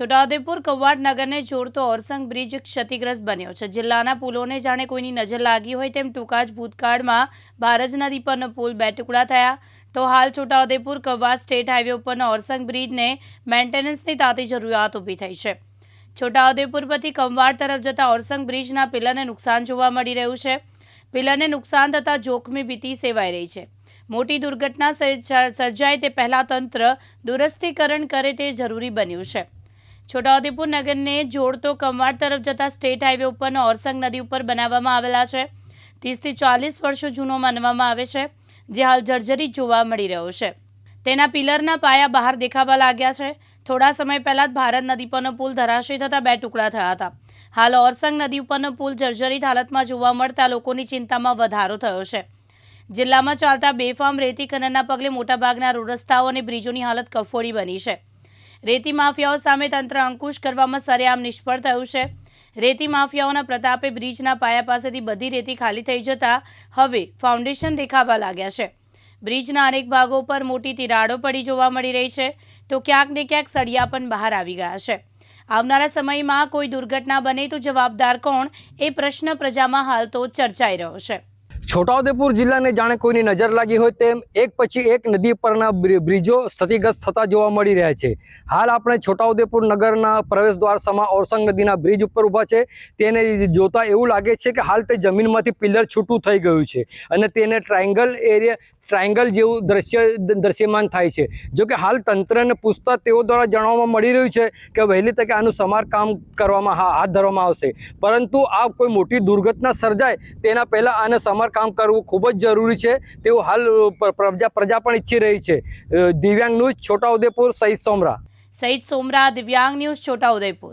Chhota Udepur Quad નગરને જોડતો Orsang bridge ક્ષતિગ્રસ્ત બન્યો છે. જિલ્લાના પુલોને જાણે કોઈની નજર લાગી હોય તેમ ટૂંકા જ ભૂતકાળમાં ભારજ નદી પરનો પુલ બે ટુકડા થયા. તો હાલ છોટાઉદેપુર કવાડ સ્ટેટ હાઈવે ઉપરના ઓરસંગ બ્રિજને મેન્ટેનન્સની તાતી જરૂરિયાત ઊભી થઈ છે. છોટાઉદેપુર પરથી કમવાડ તરફ જતા ઓરસંગ બ્રિજના પિલરને નુકસાન જોવા મળી રહ્યું છે. પિલરને નુકસાન થતાં જોખમી ભીતિ સેવાઈ રહી છે. મોટી દુર્ઘટના સર્જ- સર્જાય તે પહેલાં તંત્ર દુરસ્તીકરણ કરે તે જરૂરી બન્યું છે. છોટાઉદેપુર નગરને જોડતો કમવાડ તરફ જતા સ્ટેટ હાઈવે ઉપરનો ઓરસંગ નદી ઉપર બનાવવામાં આવેલા છે. ત્રીસથી ચાલીસ વર્ષો જૂનો માનવામાં આવે છે, જે હાલ જર્જરી જોવા મળી રહ્યો છે. તેના પિલરના પાયા બહાર દેખાવા લાગ્યા છે. થોડા સમય પહેલાં જ ભારત નદી પરનો પુલ ધરાશય થતાં બે ટુકડા થયા હતા. હાલ ઓરસંગ નદી ઉપરનો પુલ જર્જરિત હાલતમાં જોવા મળતા લોકોની ચિંતામાં વધારો થયો છે. જિલ્લામાં ચાલતા બેફામ રેતી ખનનના પગલે મોટાભાગના રોડ રસ્તાઓ અને બ્રિજોની હાલત કફોડી બની છે. રેતી માફિયાઓ સામે તંત્ર અંકુશ કરવામાં સરેઆમ નિષ્ફળ થયું છે. રેતી માફિયાઓના પ્રતાપે બ્રિજના પાયા પાસેથી બધી રેતી ખાલી થઈ જતા હવે ફાઉન્ડેશન દેખાવા લાગ્યા છે. બ્રિજના અનેક ભાગો પર મોટી તિરાડો પડી જોવા મળી રહી છે તો ક્યાંક ને ક્યાંક સળિયા પણ બહાર આવી ગયા છે. આવનારા સમયમાં કોઈ દુર્ઘટના બને તો જવાબદાર કોણ એ પ્રશ્ન પ્રજામાં હાલ તો ચર્ચાઈ રહ્યો છે. છોટાઉદેપુર જિલ્લાને જાણે કોઈની નજર લાગી હોય તેમ એક પછી એક નદી પરના બ્રિ- બ્રિજો ક્ષતિગ્રસ્ત થતા જોવા મળી રહ્યા છે. હાલ આપણે છોટાઉદેપુર નગરના પ્રવેશ દ્વાર સમા ઓરસંગ નદીના બ્રિજ ઉપર ઊભા છે. તેને જોતા એવું લાગે છે કે હાલ તે જમીનમાંથી પિલ્લર છૂટું થઈ ગયું છે અને તેને ટ્રાયંગલ એરિયા ટ્રાયંગલ જેવું દ્રશ્ય, દ્રશ્યમાન થાય છે. જો કે હાલ તંત્રને પૂછતા તેઓ દ્વારા જાણવામાં મળી રહ્યું છે કે વહેલી તકે આનું સમારકામ કરવામાં હાથ ધરવામાં આવશે. પરંતુ આ કોઈ મોટી દુર્ઘટના સર્જાય તેના પહેલાં આને સમારકામ કરવું ખૂબ જ જરૂરી છે. તેવું હાલ પ્રજા પ્રજા પણ ઈચ્છી રહી છે. દિવ્યાંગ ન્યૂઝ, છોટાઉદેપુર, સહિત સોમરા. સહિત સોમરા, દિવ્યાંગ ન્યૂઝ, છોટાઉદેપુર.